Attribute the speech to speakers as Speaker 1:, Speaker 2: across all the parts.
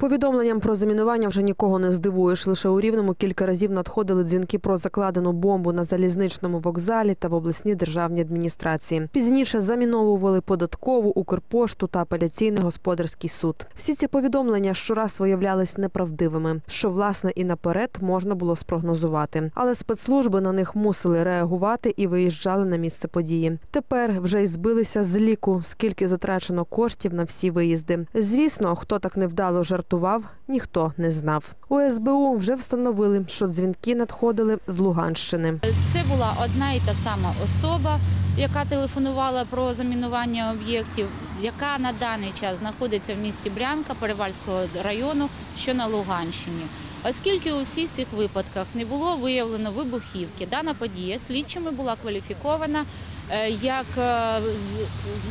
Speaker 1: Повідомленням про замінування вже нікого не здивуєш. Лише у рівному кілька разів надходили дзвінки про закладену бомбу на залізничному вокзалі та в обласній державній адміністрації. Пізніше заміновували податкову, Укрпошту та апеляційний господарський суд. Всі ці повідомлення щораз виявлялись неправдивими, що власне і наперед можна було спрогнозувати. Але спецслужби на них мусили реагувати і виїжджали на місце події. Тепер вже й збилися з ліку, скільки затрачено коштів на всі виїзди. Звісно, хто так невдало жартував, ніхто не знав. У СБУ вже встановили, що дзвінки надходили з Луганщини.
Speaker 2: Це була одна і та сама особа, яка телефонувала про замінування об'єктів, яка на даний час знаходиться в місті Брянка Перевальського району, що на Луганщині. Оскільки у всіх цих випадках не було виявлено вибухівки, дана подія слідчими була кваліфікована е, як е,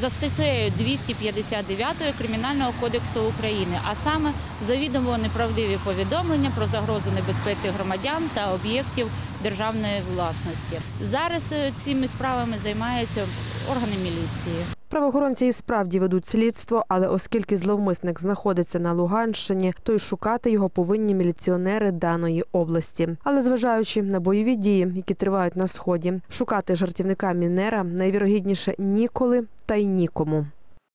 Speaker 2: за статтею 259 Кримінального кодексу України, а саме завідомо неправдиві повідомлення про загрозу небезпеці громадян та об'єктів державної власності. Зараз е, цими справами займаються органи міліції.
Speaker 1: Правоохоронці і справді ведуть слідство, але оскільки зловмисник знаходиться на Луганщині, то й шукати його повинні міліціонери даної області. Але зважаючи на бойові дії, які тривають на сході, шукати жартівника мінера найвірогідніше ніколи та й нікому.